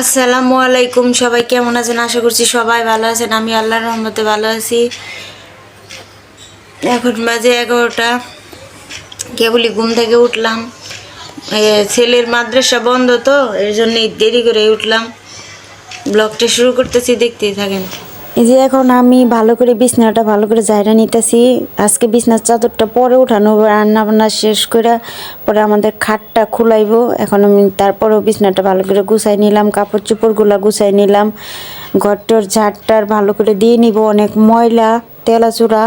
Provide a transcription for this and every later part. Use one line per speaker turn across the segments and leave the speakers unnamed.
আসসালামু আলাইকুম, সবাই কেমন আছেন? আশা করছি সবাই ভালো আছেন। আমি আল্লাহর রহমতে ভালো আছি। এখন বাজে এগারোটা। কেবলই ঘুম থেকে উঠলাম। ছেলের মাদ্রাসা বন্ধ তো, এর জন্য দেরি করে উঠলাম। ব্লগটা শুরু করতেছি, দেখতেই থাকেন। এই যে এখন আমি ভালো করে বিছনাটা ভালো করে জায়গা নিতেছি। আজকে বিছনার চাদরটা পরে উঠানো রান্না বান্না শেষ করে পরে আমাদের খাটটা খুলাইব। এখন আমি তারপরেও বিছনাটা ভালো করে গুছাই নিলাম কাপড় চোপড়গুলো গুছাই নিলাম। ঘরটার ঝাড়টার ভালো করে দিয়ে নিব, অনেক ময়লা তেলাচুরা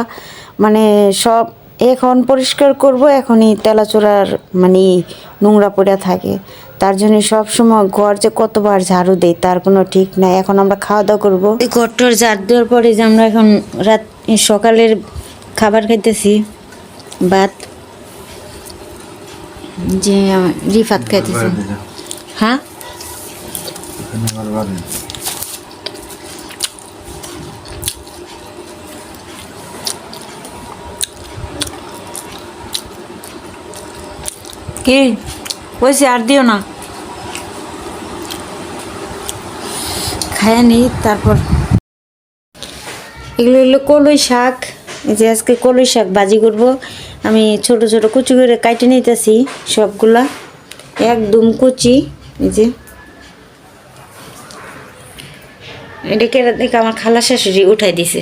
মানে সব এখন পরিষ্কার করব এখনই তেলাচোরার মানে নোংরা পড়ে থাকে। তার জন্য সব সময় ঘর যে কতবার ঝাড়ু দেই তার কোনো ঠিক নাই। এখন আমরা খাওয়া দাওয়া করব। এই ঘরটার ঝাড় দেওয়ার পরে যে আমরা এখন রাত সকালের খাবার খাইতেছি ভাত। যে রিফাত খাইতেছি। হ্যাঁ? কি? বলছি আর দিও না। খায় নি, তারপর। এগুলো হলো কলই শাক। যে আজকে কলই শাক ভাজি করব। আমি ছোট ছোট কুচি করে কাটে নিতেছি সবগুলা। একদম কুচি, এই যে। এটা দেখে আমার খালা শাশুড়ি উঠাই দিছে।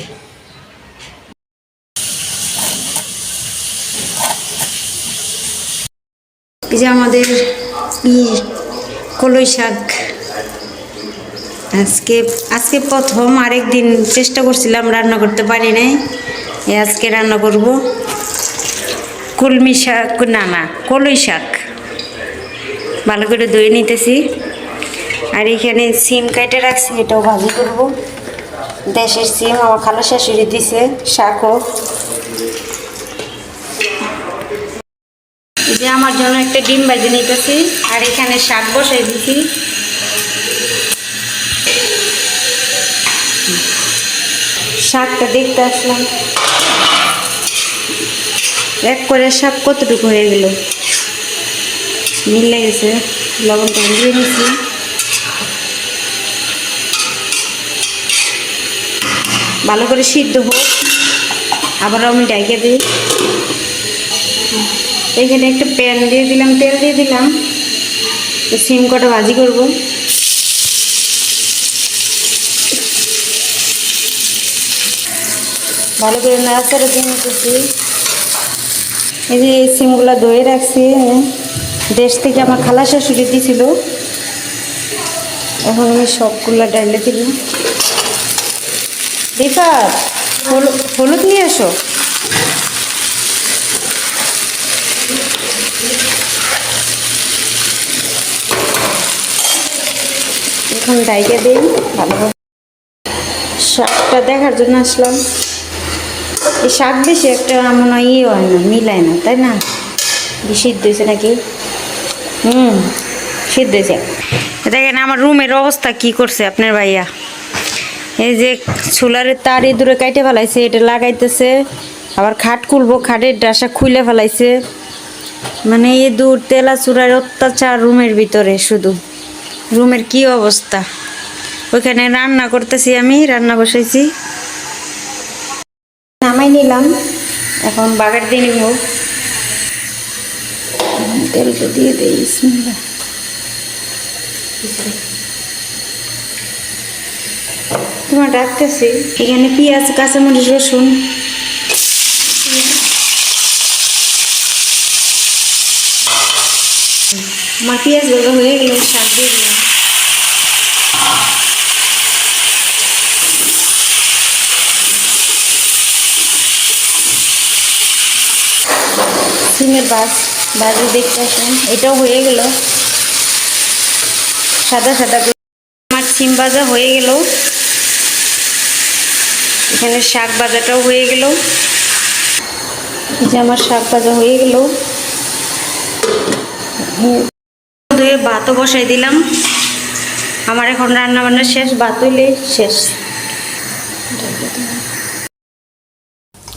এই যে আমাদের কলই শাক। আজকে আজকে প্রথম আরেকদিন চেষ্টা করছিলাম রান্না করতে, পারি নাই। আজকে রান্না করব কলমি শাক, না না, কলই শাক। ভালো করে ধুয়ে নিতেছি। আর এখানে সিম কেটে রাখছি, এটাও ভাজি করব। দেশের সিম আমার খালো শাশুড়ি দিছে, শাকও। এই যে আমার জন্য একটা ডিম ভাজি নিতেছি। আর এখানে শাক বসাই দিছি। শাকটা দেখতে আসলাম। এক করে শাক কতটুকু হয়ে গেল? মিলে গেছে। লবণটা দিয়ে নিছি। ভালো করে সিদ্ধ হোক। আবার আমি ডাইকে দিই। এখানে একটা প্যান দিয়ে দিলাম, তেল দিয়ে দিলাম। সিম কটা ভাজি করব। ভালো করে নাড়াচাড়া দিয়ে নিতেছি। এই যে এই সিমগুলো ধুয়ে রাখছি দেশ থেকে আমার খালা শাশুড়ি দিয়েছিল এখন আমি সবগুলো ডাইলে দিলাম। রিফাত হলুদ হলুদ নিয়ে এসো। এখন ডাইকে দিই ভালোভাবে শাকটা দেখার জন্য আসলাম। এই শাক বেশি একটা মনে হয় ইয়ে হয় না, মিলায় না, তাই না? সিদ্ধ হয়েছে নাকি? হুম, সিদ্ধ হয়েছে। দেখেন আমার রুমের অবস্থা কি করছে আপনার ভাইয়া? এই যে সোলারের তার দূরে কাইটে ফেলাইছে, এটা লাগাইতেছে। আবার খাট খুলবো, খাটের ডাসা খুলে ফেলাইছে। মানে এই দূর তেলা চূড়ার অত্যাচার রুমের ভিতরে শুধু। রুমের কি অবস্থা? ওইখানে রান্না করতেছি আমি, রান্না বসাইছি। নামাই নিলাম, এখন বাগার দিয়ে নিব। তেলটা দিয়ে দিই তোমার ডাকতেছি, এখানে পেঁয়াজ, কাঁচামরিচ, রসুন। আমার পেঁয়াজ ভাজা হয়ে গেল শাক দিয়ে দিলাম। সিমের বাস বাজি দেখতে আসলাম। এটাও হয়ে গেল। সাদা সাদা আমার সিম ভাজা হয়ে গেল। এখানে শাক ভাজাটাও হয়ে গেল। যে আমার শাক ভাজা হয়ে গেল। ধুয়ে ভাতও বসাই দিলাম। আমার এখন রান্না বান্না শেষ, ভাত হইলে শেষ।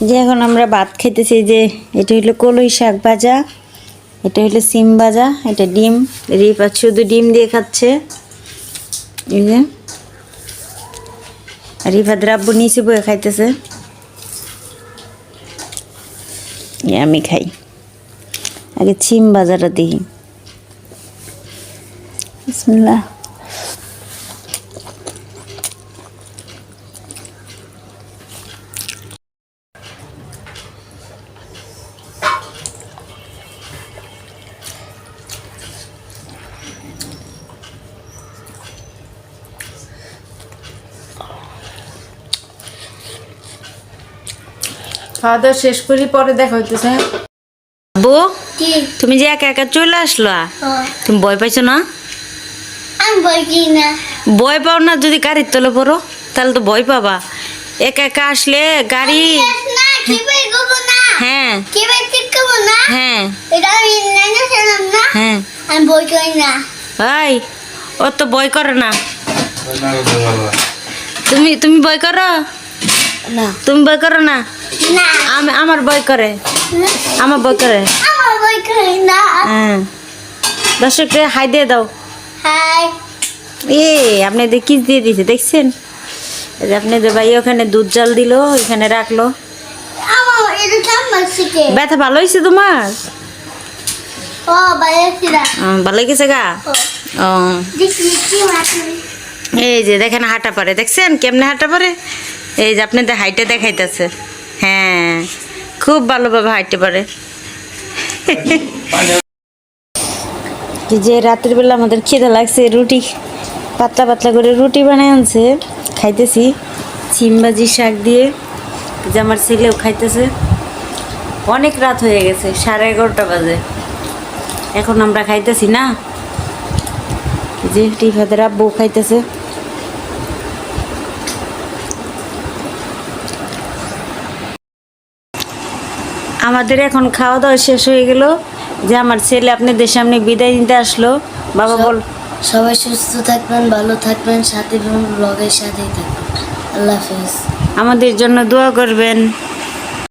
যে এখন আমরা ভাত খেতেছি যে এটা হইল কলই শাক ভাজা, এটা হইল সিম ভাজা, এটা ডিম। রিপা শুধু ডিম দিয়ে খাচ্ছে। এই যে। আর রিফাদের আব্বু নিচে বয়ে খাইতেছে। আমি খাই। আগে ছিম বাজারটা দেখি। বিসমিল্লাহ।
খাওয়া দাওয়া শেষ করি পরে দেখা হইতেছে।
আব্বু?
কি
তুমি যে একা একা চলে আসলো? তুমি ভয় পাইছো না?
বই
ভয় পাও না যদি গাড়ির তলে পড়ো তাহলে তো ভয় পাবা। একা একা আসলে গাড়ি হ্যাঁ। হ্যাঁ। হ্যাঁ।
আমি বই করি না।
ভাই ও তো ভয় করে না। তুমি তুমি ভয় করো?
না।
তুমি ভয় করো না?
না।
আমি আমার ভয় করে। আমার ভয় করে। হ্যাঁ। দর্শককে হাই দিয়ে দাও।
হাই।
এ আপনি কি দিয়ে দিছে দেখছেন? এই যে আপনাদের ভাই ওখানে দুধ জল দিলো এখানে রাখল। ব্যথা ভালো হয়েছে তোমার? ভালো গেছে গা? ও। এই যে দেখেন হাঁটা পারে দেখছেন? কেমনে হাঁটা পারে? এই যে আপনাদের হাইটে দেখাইতেছে। হ্যাঁ। খুব ভালোভাবে হাইটে পারে। যে রাতের বেলা আমাদের খিদে লাগছে, রুটি, পাতলা পাতলা করে রুটি বানাই আনছে। খাইতেছি চিমবাজি শাক দিয়ে, যে আমার ছেলেও খাইতেছে। অনেক রাত হয়ে গেছে, সাড়ে এগারোটা বাজে। এখন আমরা খাইতেছি না। যে টিফাদের আব্বু খাইতেছে। আমাদের এখন খাওয়া দাওয়া শেষ হয়ে গেল। যে আমার ছেলে আপনি দেশে আপনি বিদায় নিতে আসলো। বাবা বল।
সবাই সুস্থ থাকবেন ভালো থাকবেন সাথে ব্লগের সাথেই থাকবেন। আল্লাহ হাফেজ।
আমাদের জন্য দোয়া করবেন।